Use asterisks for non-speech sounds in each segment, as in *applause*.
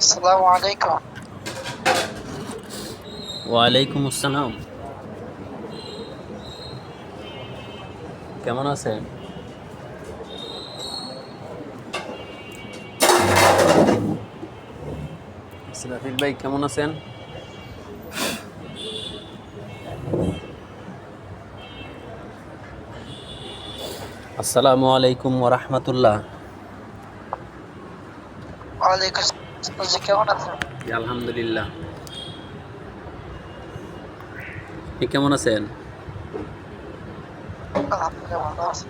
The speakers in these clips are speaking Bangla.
আসসালামু আলাইকুম ওয়ালাইকুম আসসালাম কেমন আছেন ইসরাফিল ভাই কেমন আছেন আসসালামু আলাইকুম ওরহমতুল্লাহ ওয়ালাইকুম আসসালাম জি, কেমন আছেন? আলহামদুলিল্লাহ। কেমন আছেন? আলহামদুলিল্লাহ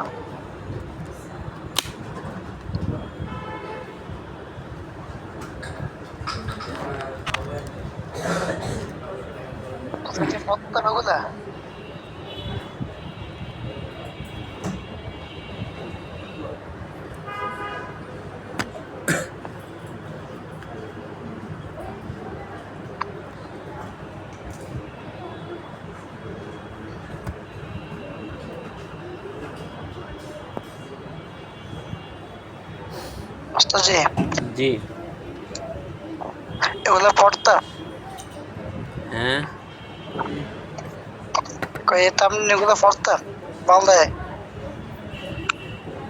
জি জি। এগুলা পড়তা? হ্যাঁ। কই তাম এগুলা পড়তা? বলে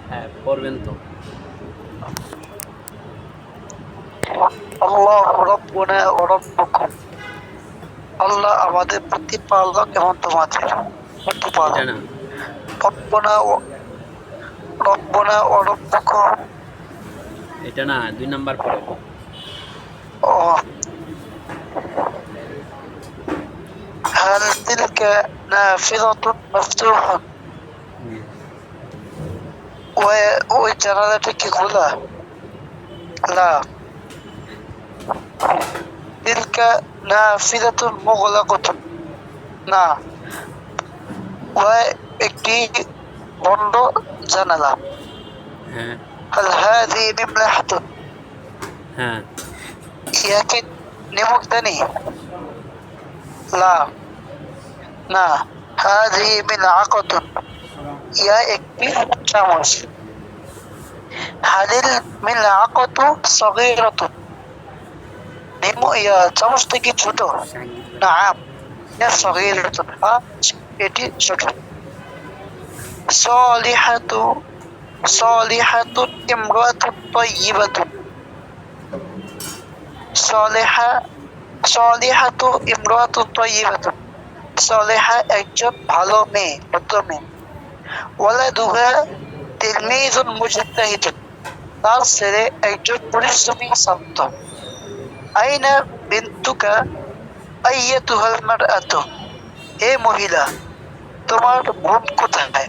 হ্যাঁ করবেন তো। আল্লাহ রব্বুনা রব্বুকুম আল্লাহ আমাদের প্রতিপালক এবং তোমাদের প্রতিপালক। রব্বনা রব্বনা রব্বুকুম এটা না দুই নাম্বার পরে ও هل تلك نافذة مفتوحة و- ওই জানালাটা কি খোলা لا تلك نافذة مغلقة না ও একটি বন্ধ জানালা হ্যাঁ هل هذه نملحة হ্যাঁ ইয়া কি নিমুক্তানি লা না হাজি মিলআকাতুন ইয়া একটি চামচ হালিল মিলআকাতু সগীরাতুন নিমু ইয়া চামচটা কি ছোট নাম ইয়া সগীরাতুন হ্যাঁ এটি ছোট সলিহাতু সলিহাতুন ইমরাতুন তাইয়িবাতুন সলেহা সলিহাতু ইমরাতু তাইয়িবাতু সলেহা একজন ভালো মেয়ে, ভদ্র মেয়ে। ওয়ালাদুহা তিলমিজুন মুজতাহিদুন তার ছেলে একজন পরিশ্রমী ছাত্র। আইনা বিন্তুকা আইয়াতুহাল মারআতু। হে মহিলা, তোমার বোন কোথায়?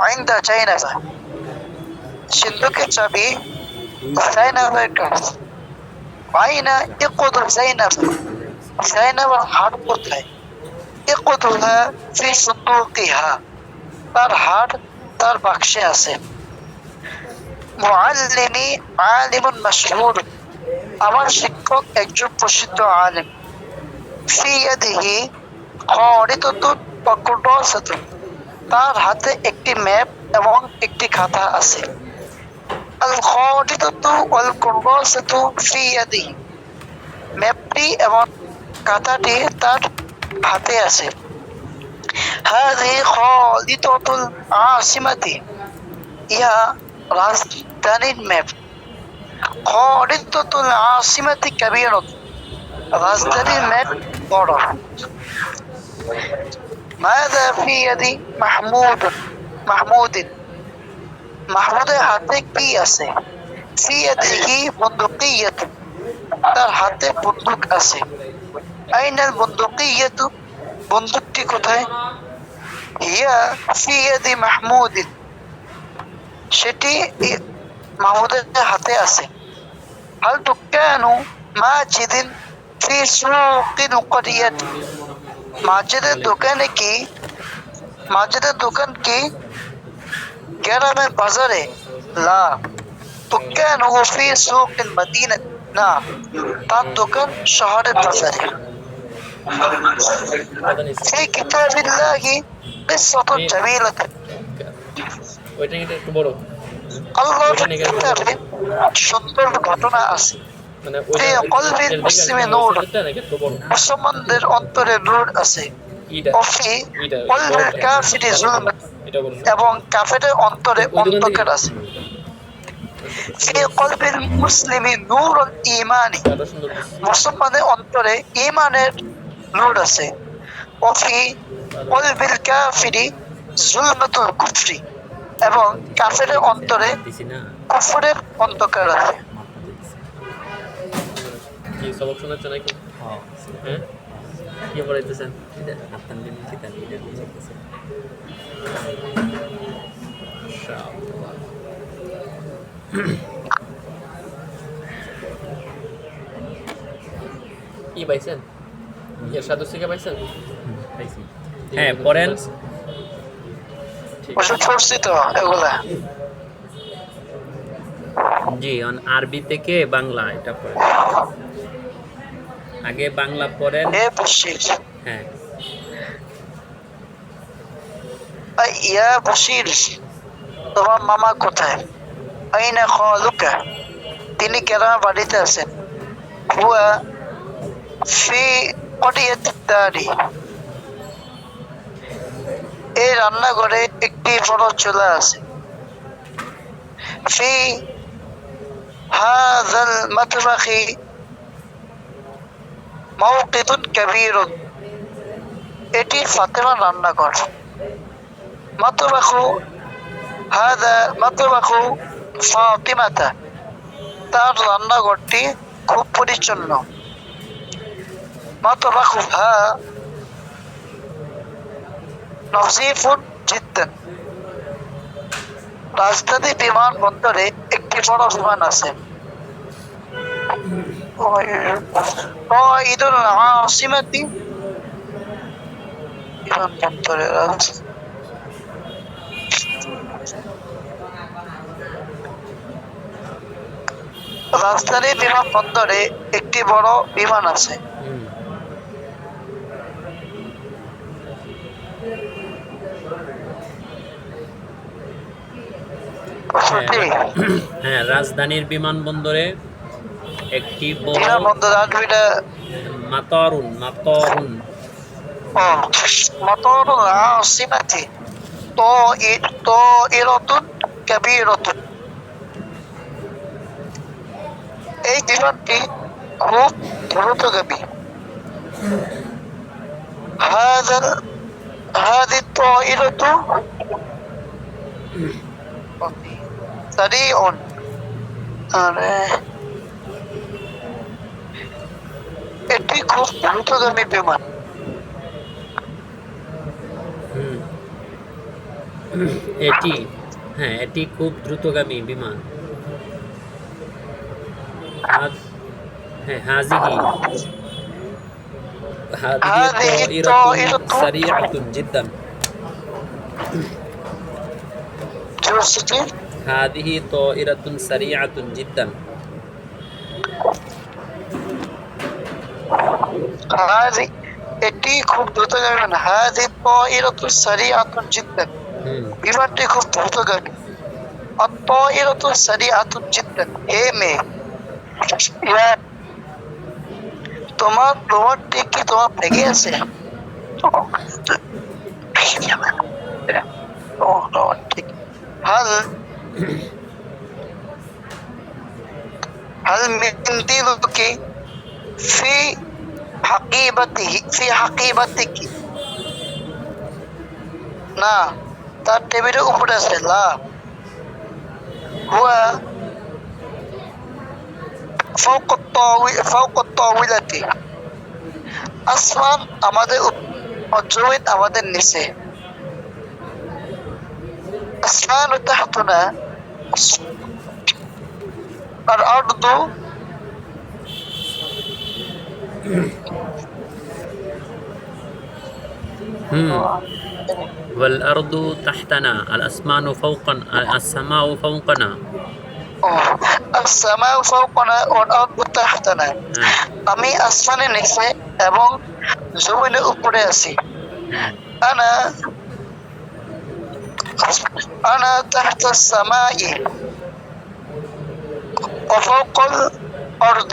عند জাইনাবা সিন্ধুকের চাবি জাইনাবের কাছে আইনা ইকুদ জাইনাব জাইনাবের হাট কোথায় ইকুদুহা ফি সুন্দুকিহা তার হাট তার বাক্সে আছে মুআল্লিমি আলিমুন মাশহুর আমার শিক্ষক একজন প্রসিদ্ধ আলিম ফি ইয়াদিহি খারিতাতুন ওয়া কুররাসাতুন তার হাতে একটি ম্যাপ এবং একটি খাতা আছে। ম্যাপটি এবং খাতাটি তার হাতে আছে। ইহা রাজধানীর ম্যাপ। খরিদতুল আসিমাতি কাবিরত। রাজধানীর ম্যাপ বড়। মায়াদা ফি ইয়াদি মাহমুদ মাহমুদিন মাহমুদের হাতে কি আছে? ফি ইয়াদিহি বন্দুকিয়াত তার হাতে বন্দুক আছে। আইনাল বন্দুকিয়াত বন্দুকটি কোথায়? হিয়া ফি ইয়াদি মাহমুদিন সেটি মাহমুদের হাতে আছে। হাল তুকানু মা জিদিন ফি সুকিন করিয়াত দোকানে কি মাজিদের দোকান কি গ্রামের বাজারে লা দোকান ও ফি সুক মদিনা না তার দোকান শহরের বাজারে هذا نسي في كتاب الله قصة جميلة ওইটা কিন্তু একটু বড় আল্লাহর কিতাবে সুন্দর ঘটনা আছে মানে কলবির পশ্চিমে নূর। মুসলমানদের অন্তরে নূর আছে। কফি কলবির কাফিরি জুলম। এবং কাফেরের অন্তরে অন্ধকার আছে। মুসলিমি মুসলমানের অন্তরে নূর আছে। কুফরি এবং কাফের অন্তরে কুফরের অন্তকার আছে। কি সবক শোনাচ্ছে নাকি? হ্যাঁ। কি পড়াইতেছেন কি পাইছেন? এর সাধু শিখে পাইছেন? হ্যাঁ পড়েন। ওষুধ পড়ছি তো এগুলা। জি অন আরবি থেকে বাংলা এটা পড়েন। আগে বাংলা পড়েন। হ্যাঁ, হ্যাঁ। ইয়া বশির তোমার মামা কোথায়? আইনা খালুকা তিনি কেরা বাড়িতে আছেন হুয়া ফি কটিয়াত দারি এই রান্নাঘরে একটি বড় চুলা আছে। ফি হাজাল মাতবাখি মাউকিদুন কাবিরুন। এটি ফাতেমা রান্নাঘর। মাতবাখু হাদা, মাতবাখু ফাতিমাতা। তার রান্নাঘরটি খুব পরিচ্ছন্ন। মাতবাখু হা নজিফুন জিদ্দান। রাজধানী বিমানবন্দরে একটি বড় বিমান আছে। রাজধানী বিমানবন্দরে একটি বড় বিমান আছে। প্রশ্নটি হ্যাঁ রাজধানীর বিমানবন্দরে একটি বড় বিমানবন্দর আরবিটা মাতরুন মাতরুন ও মতরুল আসিমাতি তো তো ইরতুন কাবীরাতুন এই বিমানটি খুব দ্রুতগামী هذا هذه الطائرة سريع এটি খুব দ্রুতগামী বিমান এটি হ্যাঁ এটি খুব দ্রুতগামী বিমান হ্যাঁ হাজিহি هذه الطائرة سريعة جدا هذه طائرة سريعة جدا هذه এটি খুব দ্রুতগামী বিমান هذه الطائرة سريعة جدا হুম বিমানটি খুব দ্রুতগামী الطائرة سريعة جدا হে মেয়ে ইয়া, তোমার রোবটটি কি তোমার ভেগে আছে ও রোবটটি هل هل من دينك في حقيبته في حقيبتك না তার টেবিলের উপরে আছে লা হুয়া فوق الطاوي فوق الطاولة আসমান আমাদের উপ- জমিন আমাদের নিচে আসমান تحتنا الأرض হুম والأرض تحتنا الأسمان فوقنا السماء فوقنا السماء فوقنا والأرض تحتنا হ্যাঁ আমি আসমানের নিচে এবং জমিনের উপরে আছি أنا أنا تحت السماء وفوق الأرض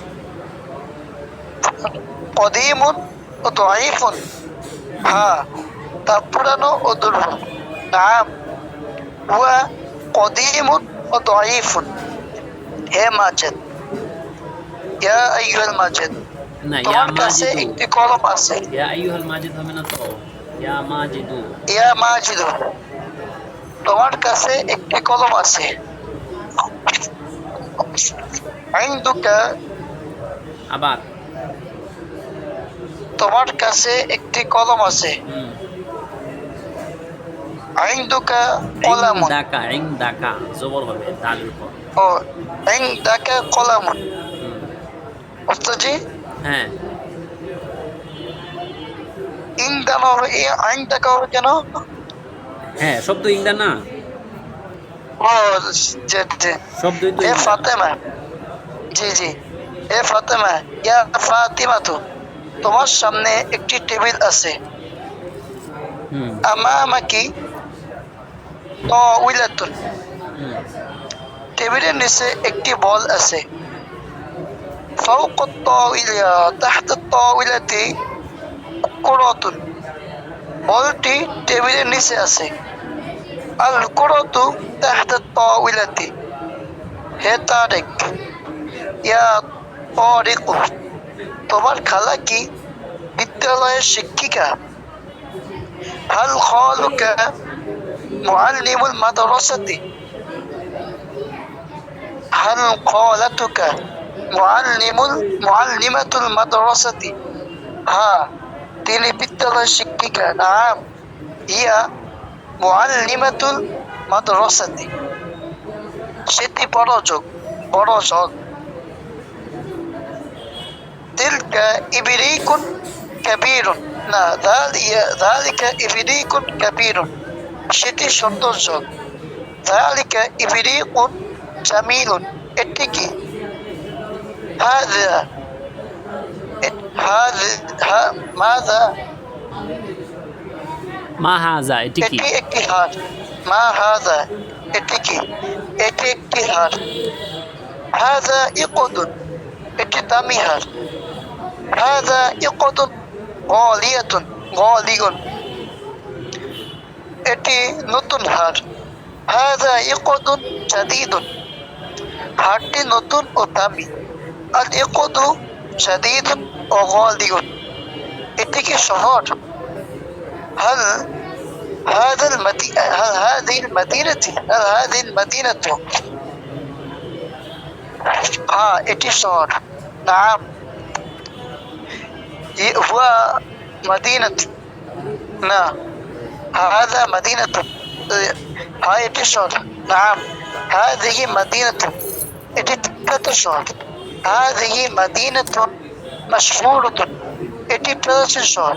قديم وضعيف ها تبرن ودرب نعم هو قديم وضعيف يا ماجد يا أيها الماجد না ইয়া তোমার কাছে মাজিদু একটি কলম আছে ইয়া আইয়ুহাল মাজিদ হবে না তো ইয়া মাজিদু ইয়া মাজিদু তোমার কাছে একটি কলম আছে আইন্দুকা আবার তোমার কাছে একটি কলম আছে। আইন্দুকা কলামুন। দাকা ইং দাকা জবর হবে দালের উপর ও কলামুন। ওস্তাজি হ্যাঁ। হবে এই আইন্দাকা হবে কেন? হ্যাঁ শব্দ ইংদা না ও যে যে শব্দই তো এ ফাতেমা। জি জি। এ ফাতেমা ইয়া ফাতিমা তো তোমার সামনে একটি টেবিল আছে হুম আমামাকি তাওইলাতুন হুম টেবিলের নিচে একটি বল আছে فوق الطاولة تحت الطاولة كرة বলটি টেবিলের নিচে আছে আল কুরতু তাহতা তাওইলাতি হে তারেক ইয়া তারিক তোমার খালা কি বিদ্যালয়ের শিক্ষিকা? হাল খালুকা মুআল্লিমুল মাদ্রাসাতি? হাল খালাতুকা মুআল্লিমুল মুআল্লিমাতুল মাদ্রাসাতি? হ্যাঁ তিনি বিদ্যালয়ের শিক্ষিকা। নাম, ইয়া মুআল্লিমাতুল মাদ্রাসাতি। সেটি বড় যোগ, বড় সৎ। تلك إبريق كبير না ذلك ذلك إبريق كبير সেটি সুন্দর যোগ ذلك إبريق جميل এটি কি هذا هذا ها- ماذا মা হাজা এটি কি এটি একটি হার মা হাজা এটি কি এটি একটি হার হাজা ইকুদুন এটি দামি হার হাজা ইকুদুন গলিয়াতুন গলিগুন এটি নতুন হার হাজা ইকুদুন জাদিদুন হারটি নতুন ও দামি আল ইকুদু জাদিদুন ও গলিগুন এটি কি শহর هل هذا المدينة هل هذه المدينة هل هذه المدينة हाँ এটি শহর نعم ي- هو مدينة না هذا مدينة ها এটি শহর نعم هذه مدينة এটি বিখ্যাত শহর هذه مدينة مشهورة এটি প্রাচীন শহর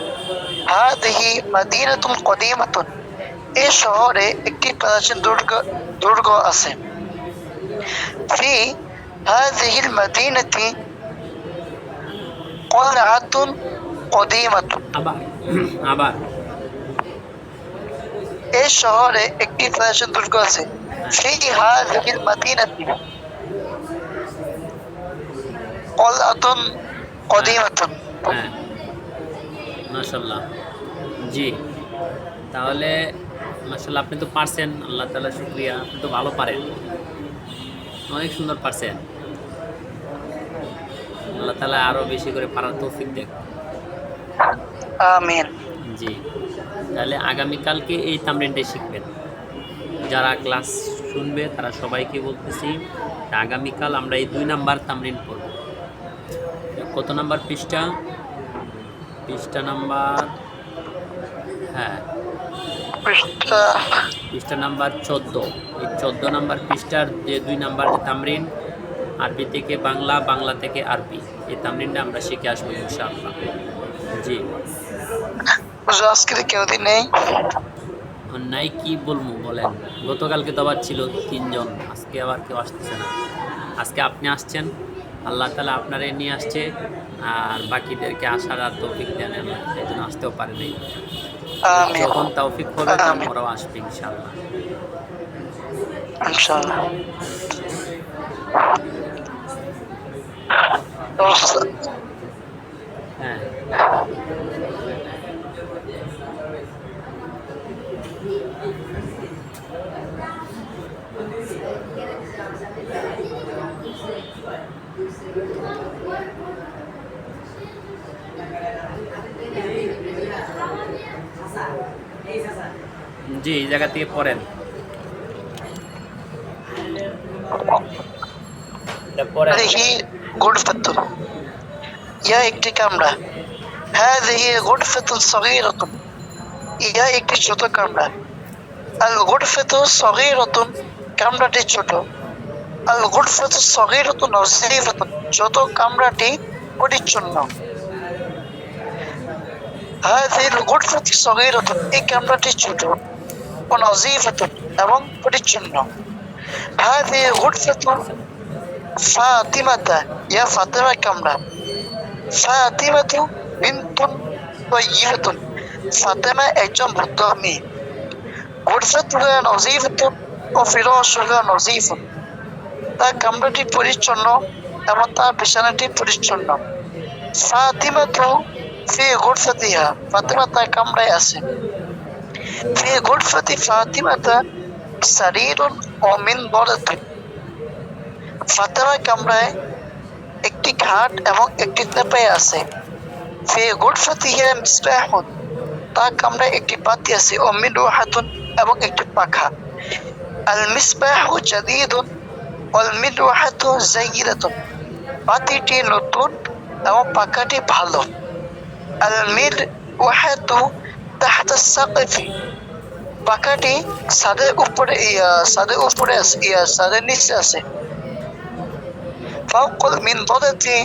هذه مدينة قديمة এই শহরে একটি প্রাচীন দুর্গ দুর্গ আছে في هذه المدينة قلعة قديمة আবার আবার *clears throat* এই শহরে একটি প্রাচীন দুর্গ আছে في هذه المدينة قلعة قديمة হ্যাঁ মাশাল্লাহ জি তাহলে মাশাল্লাহ আপনি তো পারছেন আল্লাহ তালা শুক্রিয়া আপনি তো ভালো পারেন অনেক সুন্দর পারছেন আল্লাহ তালা আরও বেশি করে পারার তৌফিক দেখ আমিন। জি। তাহলে আগামীকালকে এই তামরিনটাই শিখবেন। যারা ক্লাস শুনবে তারা সবাইকে বলতেছি আগামীকাল আমরা এই দুই নাম্বার তামরিন করব কত নাম্বার পৃষ্ঠা? পৃষ্ঠা নাম্বার হ্যাঁ। পৃষ্ঠা পৃষ্ঠা নাম্বার চোদ্দ। এই চোদ্দ নাম্বার পৃষ্ঠার যে দুই নাম্বার তামরিন আরবি থেকে বাংলা বাংলা থেকে আরবি। এই তামরিনটা আমরা শিখে আসব ইনশাআল্লাহ। জি। আজকে কেউ দিন নেই? নাই কি বলব বলেন? গতকালকে তো আবার ছিল তিনজন আজকে আবার কেউ আসতেছে না। আজকে আপনি আসছেন আল্লাহ তালা আপনারে নিয়ে আসছে আর বাকিদেরকে আসার আর তৌফিক দেন এই জন্য আসতেও পারে নাই। যখন তৌফিক হবে তখন ওরাও আসবে ইনশাল্লাহ ইনশাআল্লাহ। জি এই জায়গা থেকে পড়েন। পড়েন। غرفة يا একটি কামরা هذه غرفة صغيرة ইহা একটি ছোট কামরা আল গুরফাতু সগীরাতুন কামরাটি ছোট আল গুরফাতু সগীরাতুন নজিফাতুন ছোট কামরাটি পরিচ্ছন্ন هذه الغرفة صغيرة এই কামরাটি ছোট ও নজিফাতুন এবং পরিচ্ছন্ন هذه غرفة ফাতিমাতা, ইয়া ফাতেমা কামরা। ফাতিমাতু বিনতুন তয়্যিবাতুন ফাতেমা একজন ভদ্র মেয়ে গুরফাতুহা নজিফাতুন ও ফিরাশুহা নজিফুন তার কামরাটি পরিচ্ছন্ন এবং তার বিছানাটি পরিচ্ছন্ন। ফাতিমাতু ফি গুরফাতিহা ফাতেমা তার কামরায় আছে। ফি গুরফাতি ফাতিমাতা সারিরুন ও মিন বরাতুন ফাতেমা কামরায় একটি ঘাট এবং একটি তেপাই আছে। ফি গুরফাতিহা মিসবাহুন তার কামরায় একটি বাতি আছে, ও মিরুহাতুন এবং একটি পাখা। আল মিসবাহু জাদিদুন, ওয়াল মিরুহাতু জাইয়িদাতুন বাতিটি নতুন এবং পাখাটি ভালো। আল মিরউহাতু তাহতা সাকফি। পাখাটি ছাদের উপরে, ইয়া, ছাদের উপরে আছে ছাদের নিচে আছে। ফাউকুল মিন দদাতি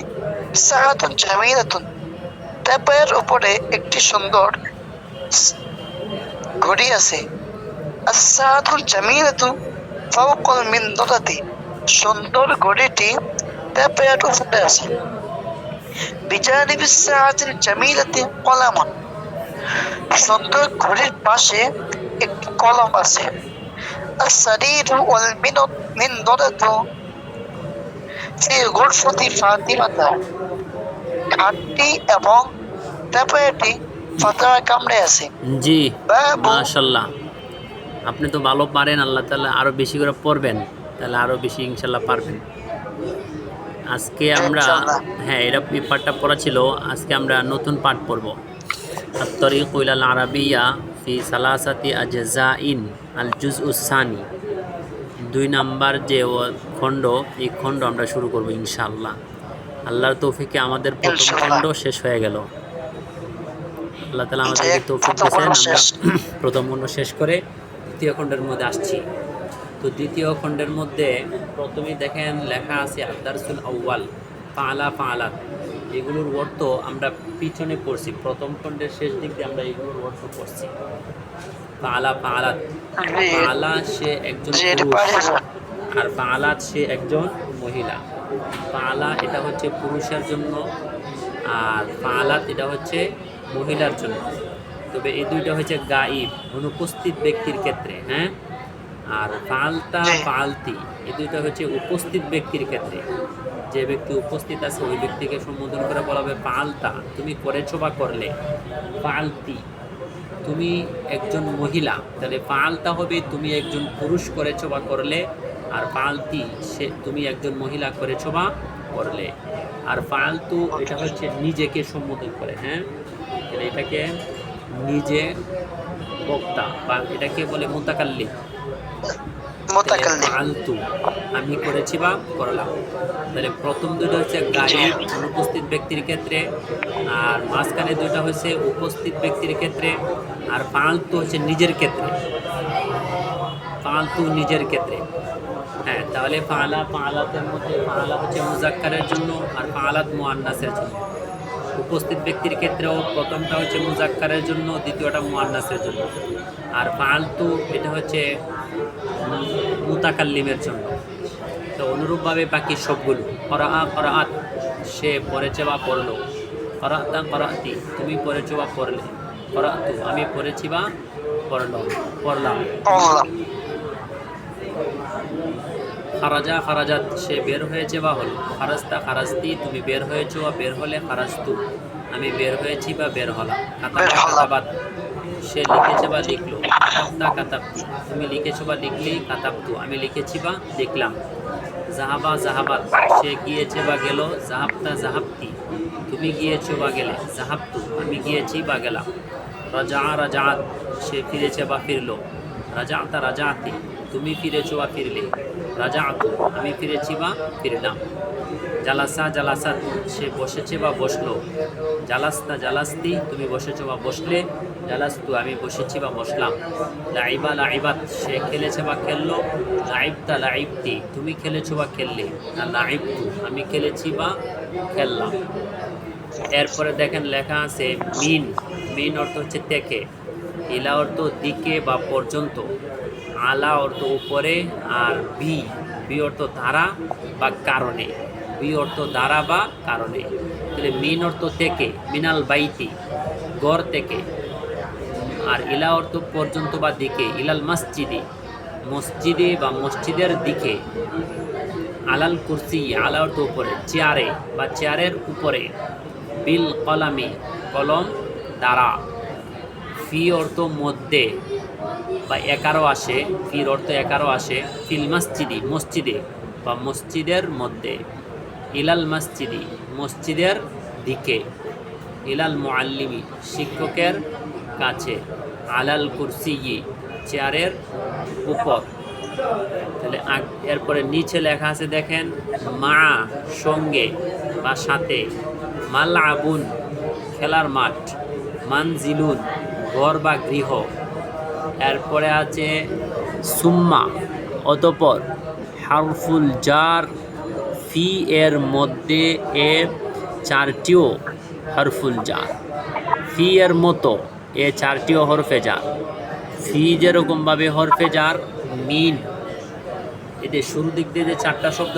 সাআতুন জামিলাতুন তার উপরে একটি সুন্দর ঘড়ি আছে। আসাদুল জামিলাতু মিন দদাতি সুন্দর ঘড়িটি তার উপরে আছে। বিজানিবি সাআতিল জামিলাতি কলামন সুন্দর ঘড়ির পাশে একটি কলম আছে। আসারিরু ওয়াল মিনত মিন দদাতু আপনি তো ভালো পারেন আল্লাহ তাহলে আরও বেশি করে পড়বেন তাহলে আরও বেশি ইনশাল্লাহ পারবেন। আজকে আমরা হ্যাঁ এরা পাঠটা পড়া ছিল আজকে আমরা নতুন পাঠ পড়ব। আত্তরিকুল আল আরাবিয়া ফি সালাসাতি আজজা ইন আল জুজ উসানি দুই নাম্বার যে খণ্ড এই খণ্ড আমরা শুরু করব ইনশাআল্লাহ। আল্লাহর তৌফিকে আমাদের প্রথম খণ্ড শেষ হয়ে গেল। আল্লাহ তালা যে আমাদেরকে তৌফিক দিয়েছেন আমরা। *clears throat* প্রথম খণ্ড শেষ করে দ্বিতীয় খণ্ডের মধ্যে আসছি। তো দ্বিতীয় খণ্ডের মধ্যে প্রথমেই দেখেন লেখা আছে আদারসুল আউ্বাল পালা পালাত এগুলোর অর্থ আমরা পিছনে পড়ছি। প্রথম খণ্ডের শেষ দিক দিয়ে আমরা এগুলোর অর্থ পড়ছি। পালা পালাত জি পালা সে একজন পুরুষ। আর পালাত সে একজন মহিলা। পালা এটা হচ্ছে পুরুষের জন্য আর পালাত এটা হচ্ছে মহিলার জন্য। তবে এই দুইটা হচ্ছে গাইব অনুপস্থিত ব্যক্তির ক্ষেত্রে হ্যাঁ? আর পালতা। পালতি এই দুইটা হচ্ছে উপস্থিত ব্যক্তির ক্ষেত্রে। যে ব্যক্তি উপস্থিত আছে ওই ব্যক্তিকে সম্বোধন করে বলা হবে পালতা। তুমি করেছ বা করলে? পালতি। তুমি একজন মহিলা, তাহলে পালতা হবে তুমি একজন পুরুষ করেছ বা করলে, আর পালতি সে তুমি একজন মহিলা করেছ বা করলে। আর পালতু এটা হচ্ছে নিজেকে সম্বোধন করে হ্যাঁ? তাহলে এটাকে নিজে বক্তা, বা এটাকে বলে মোতাকাল্লি ফালতু আমি করেছি বা করলাম। তাহলে প্রথম দুটো হচ্ছে গায়েব অনুপস্থিত ব্যক্তির ক্ষেত্রে আর মাঝখানে দুটো হচ্ছে উপস্থিত ব্যক্তির ক্ষেত্রে আর ফালতু হচ্ছে নিজের ক্ষেত্রে। ফালতু নিজের ক্ষেত্রে। হ্যাঁ তাহলে ফালা ফালাতের মধ্যে ফালা হচ্ছে মুজাক্কারের জন্য আর ফালাত মুআন্নাসের জন্য। উপস্থিত ব্যক্তির ক্ষেত্রেও প্রথমটা হচ্ছে মুজাক্কারের জন্য দ্বিতীয়টা মুআন্নাসের জন্য। আর ফালতু এটা হচ্ছে মুতাকাল্লিমের জন্য। তো অনুরূপভাবে বাকি সবগুলো করা করাত সে পড়েছে বা পড়ল। করাতা করাতি তুমি পড়েছো বা পড়লে। করাতু আমি পড়েছি বা পড়লাম পড়লাম। খারাজা, খারাজাত, সে বের হয়েছে বা হলো। খারাস্তা খারাস্তি তুমি বের হয়েছো বা বের হলে খারাস্তু আমি বের হয়েছি বা বের হলাম। সে লিখেছে বা লিখলো। তা কাতাব, তুমি লিখেছো বা লিখলি কাতাবতু আমি লিখেছি বা লিখলাম জাহাবা জাহাবাত সে গিয়েছে বা গেল জাহাবতা জাহাবতি তুমি গিয়েছো বা গেলে জাহাবতু আমি গিয়েছি বা গেলাম। রাজা রাজাত সে ফিরেছে বা ফিরলো। রাজা রাজাতা রাজাতি তুমি ফিরেছো বা ফিরলে? রাজাতু আমি ফিরেছি বা ফিরলাম। জালাসা জালাসাত সে বসেছে বা বসল। জালাস্তা, জালাস্তি, তুমি বসেছো বা বসলে? জালাস্তু, আমি বসেছি বা বসলাম। লাইবা, লাইবাত, সে খেলেছে বা খেললো? লাইবতা, লাইবতি, তুমি খেলেছো বা খেললে? না, লাইবতু, আমি খেলেছি বা খেললাম। এরপরে দেখেন লেখা আছে মিন। মিন অর্থ হচ্ছে থেকে। ইলা অর্থ দিকে বা পর্যন্ত। আলা অর্থ উপরে আর বি বি অর্থ ধারা বা কারণে। বি অর্থ দ্বারা বা কারণে। তাহলে মিন অর্থ থেকে, মিনাল বাইতি, গড় থেকে। আর ইলা অর্থ পর্যন্ত বা দিকে, ইলাল মসজিদে মসজিদে বা মসজিদের দিকে। আলাল কুরসি, আলা অর্থ উপরে, চেয়ারে বা চেয়ারের উপরে। বিল কলামি, কলম, দ্বারা। ফি অর্থ মধ্যে। বা একারও আসে, ফির অর্থ একারও আসে, ফিল মসজিদি, মসজিদে বা মসজিদের মধ্যে, ইলাল মসজিদি, মসজিদের দিকে, ইলাল মুআল্লিমি, শিক্ষকের কাছে, আলাল কুরসি চেয়ারের উপর। তাহলে এরপরে নিচে লেখা আছে দেখেন, মা সঙ্গে বা সাথে মাল আবুন খেলার মাঠ, মানজিলুন, ঘর বা গৃহ। এরপরে আছে সুম্মা, অতপর হারফুল জার, ফি এর মধ্যে এ চারটিও হরফুল জার। ফি এর মতো এ চারটিও হরফে জার। ফি যেরকমভাবে হরফে জার, মিন এতে শুরু দিক দিয়ে যে চারটা শব্দ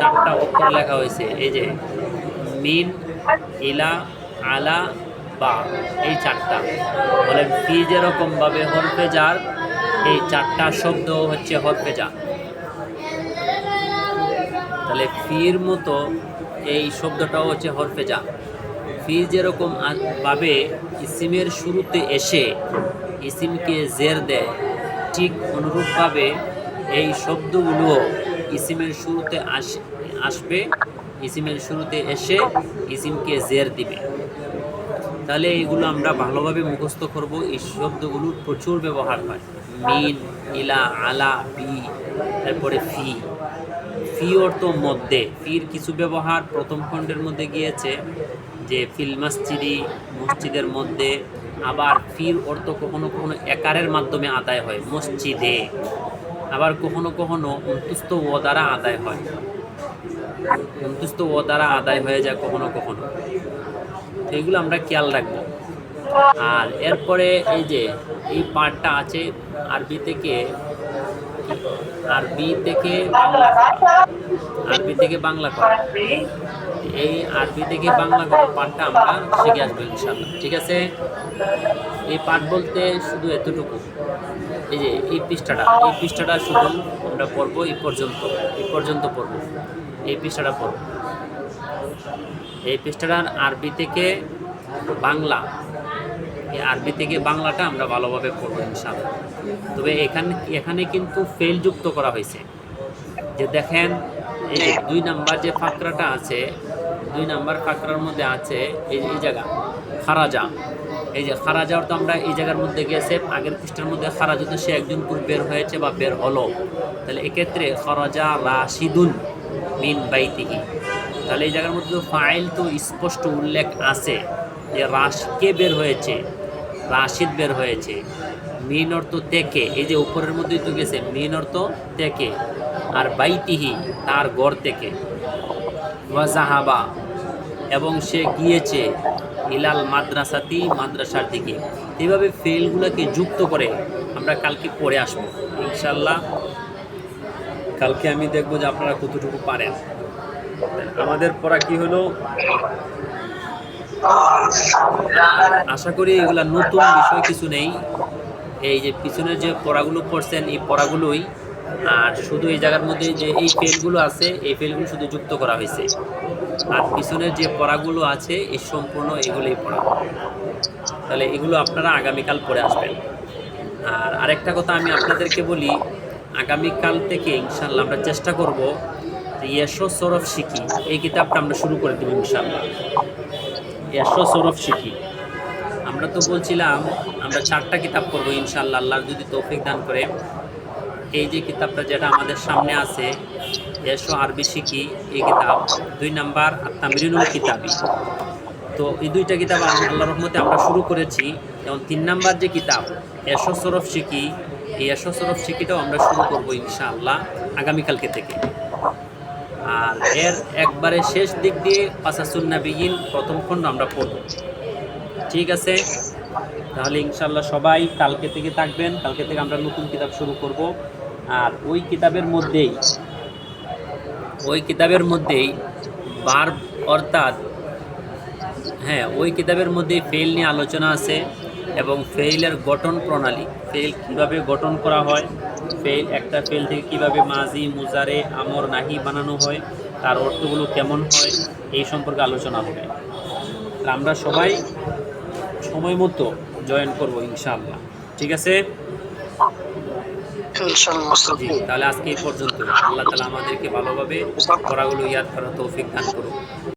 চারটা অক্ষর লেখা হয়েছে, এই যে মিন, ইলা, আলা বা এই চারটা। বলে ফি যেরকমভাবে হরফে যার এই চারটা শব্দ হচ্ছে হরফে যা তাহলে ফির মতো এই শব্দটাও হচ্ছে হরফে যা ফি যেরকম ভাবে ইসিমের শুরুতে এসে ইসিমকে জের দেয়, ঠিক অনুরূপভাবে এই শব্দগুলো ইসিমের শুরুতে আস আসবে, ইসিমের শুরুতে এসে ইসিমকে জের দিবে। তাহলে এগুলো আমরা ভালোভাবে মুখস্থ করব। এই শব্দগুলোর প্রচুর ব্যবহার হয়। মিন, ইলা, আলা, বি, তারপরে ফি। ফি অর্থ মধ্যে। ফির কিছু ব্যবহার প্রথম খণ্ডের মধ্যে গিয়েছে, যে ফিল মসজিদি, মসজিদের মধ্যে। আবার ফির অর্থ কখনো কখনো একারের মাধ্যমে আদায় হয়, মসজিদে। আবার কখনো কখনো অন্তুস্ত ও দ্বারা আদায় হয়। অন্তুস্ত ও দ্বারা আদায় হয়ে যায় কখনো কখনো। এগুলো আমরা খেয়াল রাখব আর এরপরে এই যে, এই পার্টটা আছে আরবি থেকে আরবি থেকে বাংলা আরবি থেকে বাংলা করা এই আরবি থেকে বাংলা করার পাঠটা আমরা শিখে আসব ইনশাল্লাহ ঠিক আছে? এই পাঠ বলতে শুধু এতটুকু। এই যে, এই পৃষ্ঠাটা এই পৃষ্ঠাটা শুধু আমরা পড়ব এই পর্যন্ত এই পর্যন্ত পড়ব। এই পৃষ্ঠাটা পড়ব। এই পৃষ্ঠাটার আরবি থেকে বাংলা। এই আরবি থেকে বাংলাটা আমরা ভালোভাবে পড়ব ইনশাআল্লাহ। তবে এখানে এখানে কিন্তু ফেল যুক্ত করা হয়েছে। যে দেখেন, এই দুই নাম্বার যে ফাকরাটা আছে, দুই নাম্বার ফাকরার মধ্যে আছে এই এই জায়গা, খারাজা। এই যে খারাজা অর্থ আমরা এই জায়গার মধ্যে গেছে আগের পৃষ্ঠার মধ্যে খারাজা তো সে একজন পুরুষ বের হয়েছে বা বের হলো। তাহলে এক্ষেত্রে খরাজা রাশিদুন মিন বাইতিহি। তাহলে এই জায়গার মধ্যে তো ফাইল তো স্পষ্ট উল্লেখ আছে যে রাশ কে বের হয়েছে? রাশিদ বের হয়েছে। মিন অর্থ থেকে। এই যে উপরের মধ্যেই তো গেছে, মিন অর্থ থেকে। আর বাইতিহি, তার গড় থেকে। ওয়াজাহাবা এবং সে গিয়েছে ইলাল মাদ্রাসাতি, মাদ্রাসার দিকে। এইভাবে ফেলগুলোকে যুক্ত করে আমরা কালকে পড়ে আসব ইনশাল্লাহ কালকে আমি দেখব যে আপনারা কতটুকু পারেন। আমাদের পড়া কি হলো? আশা করি এগুলা নতুন বিষয়, কিছু নেই। এই যে পিছনের যে পড়াগুলো পড়ছেন, এই পড়াগুলোই, আর শুধু এই জায়গার মধ্যে যে এই ফেলগুলো আছে, এই ফেলগুলো শুধু যুক্ত করা হয়েছে। আর পিছনের যে পড়াগুলো আছে, এই সম্পূর্ণ এগুলোই পড়া। তাহলে এগুলো আপনারা আগামীকাল পড়ে আসবেন। আর আরেকটা কথা আমি আপনাদেরকে বলি, আগামীকাল থেকে ইনশাল্লাহ আমরা চেষ্টা করব ইয়েশো সরফ শিখি। এই কিতাবটা আমরা শুরু করে দেবো ইনশাল্লাহ ইয়েশো সরফ শিখি। আমরা তো বলছিলাম, আমরা চারটা কিতাব করব ইনশাল্লাহ আল্লাহর যদি তৌফিক দান করে। এই যে কিতাবটা যেটা আমাদের সামনে আছে এসো আরবি শিখি, এই কিতাব। দুই নাম্বার তামিরিনুল কিতাবি। তো এই দুইটা কিতাব আল্লাহ আল্লাহ রহমতে আমরা শুরু করেছি। এবং তিন নাম্বার যে কিতাব এসো সৌরভ শিখি, এই এসো সরফ শিখিটাও আমরা শুরু করব ইনশাআল্লাহ আগামীকালকে থেকে। আর এর একবারে শেষ দিক দিয়ে পাসাসুন্না বিগিন প্রথম খণ্ড আমরা পড়ব। ঠিক আছে? তাহলে ইনশাল্লাহ সবাই কালকে থেকে থাকবেন। কালকে থেকে আমরা নতুন কিতাব শুরু করব। আর ওই কিতাবের মধ্যেই, ওই কিতাবের মধ্যেই বার অর্থাৎ হ্যাঁ ওই কিতাবের মধ্যেই ফেল নিয়ে আলোচনা আছে এবং ফেইলের গঠন প্রণালী ফেল কীভাবে গঠন করা হয় ফেল একটা ফেল থেকে কীভাবে মাজি মুজারে আমর নাহি বানানো হয় তার অর্থগুলো কেমন হয় এই সম্পর্কে আলোচনা হবে। আমরা সবাই সময় মতো জয়েন করব ইনশাআল্লাহ। ঠিক আছে? তাহলে আজকে এই পর্যন্ত আল্লাহ তালা আমাদেরকে ভালোভাবে পড়াগুলো ইয়াদ করার তৌফিক দান করুন